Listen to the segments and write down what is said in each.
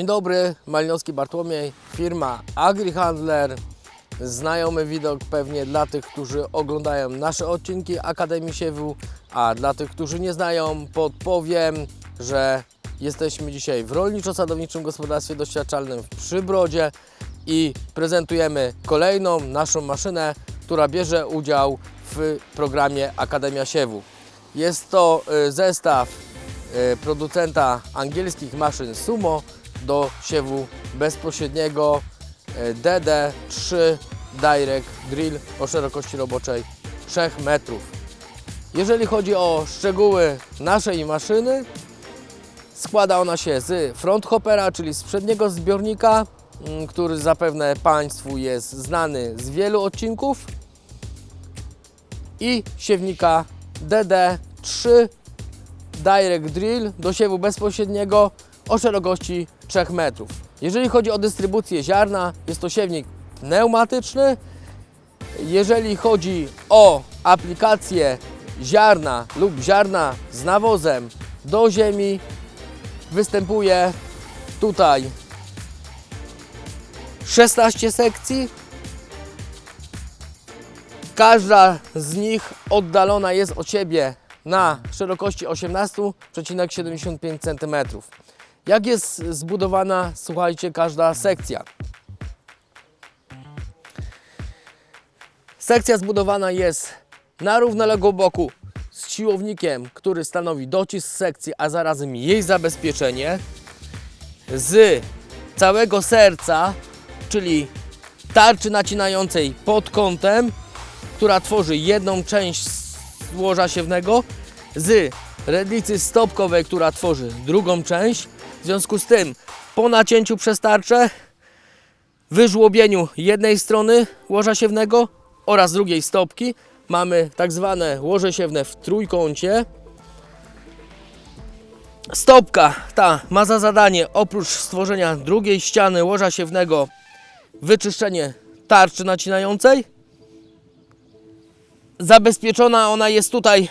Dzień dobry, Malinowski Bartłomiej, firma AgriHandler. Znajomy widok pewnie dla tych, którzy oglądają nasze odcinki Akademii Siewu, a dla tych, którzy nie znają, podpowiem, że jesteśmy dzisiaj w Rolniczo-Sadowniczym Gospodarstwie Doświadczalnym w Przybrodzie i prezentujemy kolejną naszą maszynę, która bierze udział w programie Akademia Siewu. Jest to y, zestaw y, producenta angielskich maszyn Sumo do siewu bezpośredniego y, DD3 Direct Drill o szerokości roboczej 3 metrów. Jeżeli chodzi o szczegóły naszej maszyny, składa ona się z front hoppera, czyli z przedniego zbiornika, mm, który zapewne Państwu jest znany z wielu odcinków i siewnika DD3 Direct Drill do siewu bezpośredniego o szerokości 3 metrów. Jeżeli chodzi o dystrybucję ziarna, jest to siewnik pneumatyczny. Jeżeli chodzi o aplikację ziarna lub ziarna z nawozem do ziemi, występuje tutaj 16 sekcji. Każda z nich oddalona jest od siebie na szerokości 18,75 cm. Jak jest zbudowana, słuchajcie, każda sekcja? Sekcja zbudowana jest na równoległym boku z siłownikiem, który stanowi docisk sekcji, a zarazem jej zabezpieczenie. Z całego serca, czyli tarczy nacinającej pod kątem, która tworzy jedną część łoża siewnego, z redlicy stopkowej, która tworzy drugą część. W związku z tym, po nacięciu przez tarczę, wyżłobieniu jednej strony łoża siewnego oraz drugiej stopki, mamy tak zwane łoże siewne w trójkącie. Stopka ta ma za zadanie oprócz stworzenia drugiej ściany łoża siewnego wyczyszczenie tarczy nacinającej. Zabezpieczona ona jest tutaj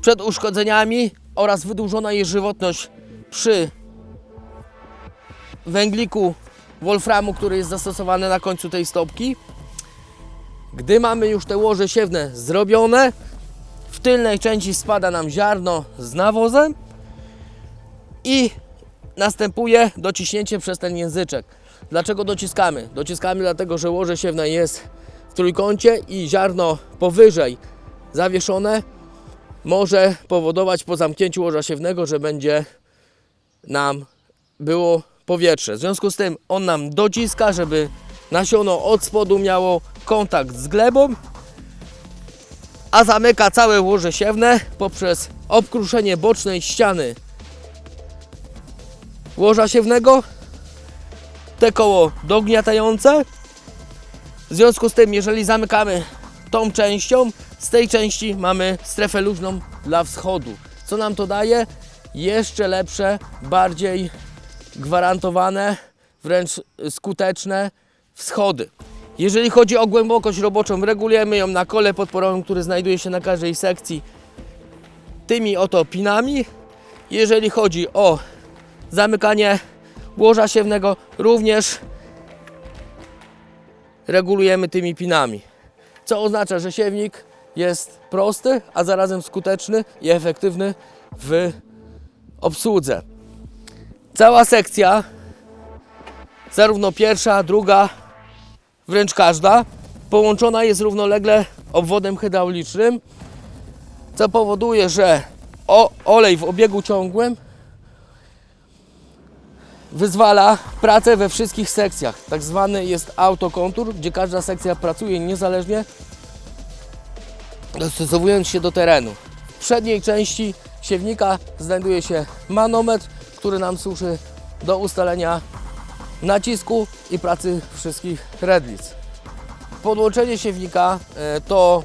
przed uszkodzeniami oraz wydłużona jest żywotność przy węgliku wolframu, który jest zastosowany na końcu tej stopki. Gdy mamy już te łoże siewne zrobione, w tylnej części spada nam ziarno z nawozem i następuje dociśnięcie przez ten języczek. Dlaczego dociskamy? Dociskamy dlatego, że łoże siewne jest w trójkącie i ziarno powyżej zawieszone może powodować po zamknięciu łoża siewnego, że będzie nam było powietrze. W związku z tym on nam dociska, żeby nasiono od spodu miało kontakt z glebą, a zamyka całe łoże siewne poprzez obkruszenie bocznej ściany łoża siewnego, te koło dogniatające. W związku z tym, jeżeli zamykamy tą częścią, z tej części mamy strefę luźną dla wschodu. Co nam to daje? Jeszcze lepsze, bardziej gwarantowane, wręcz skuteczne wschody. Jeżeli chodzi o głębokość roboczą, regulujemy ją na kole podporowym, który znajduje się na każdej sekcji tymi oto pinami. Jeżeli chodzi o zamykanie łoża siewnego, również regulujemy tymi pinami. Co oznacza, że siewnik jest prosty, a zarazem skuteczny i efektywny w obsłudze. Cała sekcja, zarówno pierwsza, druga, wręcz każda, połączona jest równolegle obwodem hydraulicznym, co powoduje, że olej w obiegu ciągłym wyzwala pracę we wszystkich sekcjach. Tak zwany jest autokontur, gdzie każda sekcja pracuje niezależnie, dostosowując się do terenu. W przedniej części siewnika znajduje się manometr, który nam służy do ustalenia nacisku i pracy wszystkich redlic. Podłączenie siewnika e, to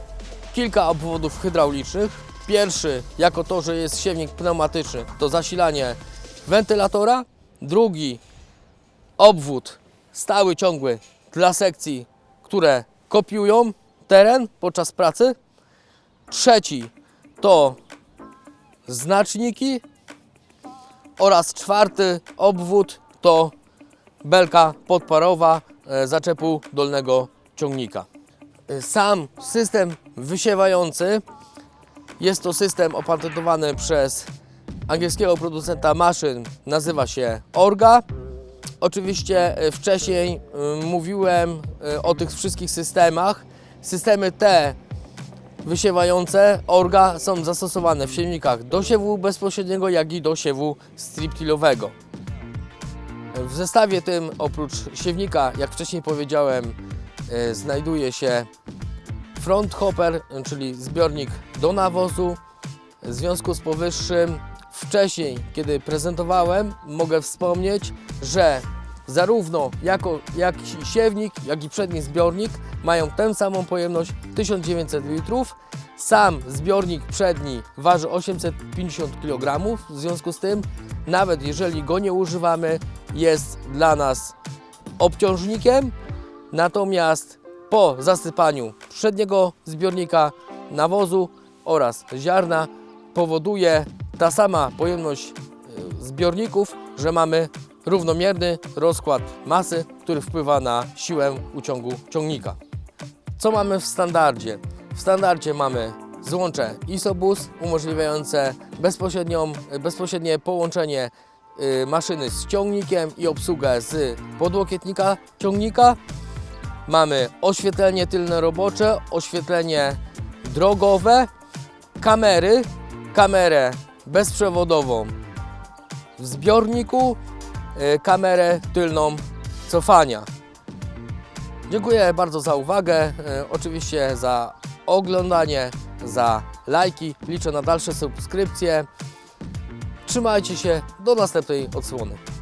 kilka obwodów hydraulicznych. Pierwszy, jako to, że jest siewnik pneumatyczny, to zasilanie wentylatora. Drugi, obwód stały, ciągły dla sekcji, które kopiują teren podczas pracy. Trzeci to znaczniki oraz czwarty obwód to belka podparowa e, zaczepu dolnego ciągnika. E, Sam system wysiewający jest to system opatentowany przez angielskiego producenta maszyn, nazywa się Orga. Oczywiście e, wcześniej mówiłem o tych wszystkich systemach. Systemy te wysiewające Orga są zastosowane w silnikach do siewu bezpośredniego, jak i do siewu striptilowego. W zestawie tym oprócz siewnika, jak wcześniej powiedziałem, e, znajduje się front hopper, czyli zbiornik do nawozu. W związku z powyższym wcześniej, kiedy prezentowałem, mogę wspomnieć, że zarówno jako, jak siewnik, jak i przedni zbiornik mają tę samą pojemność 1900 litrów. Sam zbiornik przedni waży 850 kg, w związku z tym nawet jeżeli go nie używamy, jest dla nas obciążnikiem, natomiast po zasypaniu przedniego zbiornika nawozu oraz ziarna powoduje ta sama pojemność e, zbiorników, że mamy równomierny rozkład masy, który wpływa na siłę uciągu ciągnika. Co mamy w standardzie? W standardzie mamy złącze ISOBUS umożliwiające bezpośrednie połączenie y, maszyny z ciągnikiem i obsługę z podłokietnika ciągnika. Mamy oświetlenie tylne robocze, oświetlenie drogowe, kamery, kamerę bezprzewodową w zbiorniku, kamerę tylną cofania. Dziękuję bardzo za uwagę, e, oczywiście za oglądanie, za lajki. Liczę na dalsze subskrypcje. Trzymajcie się, do następnej odsłony.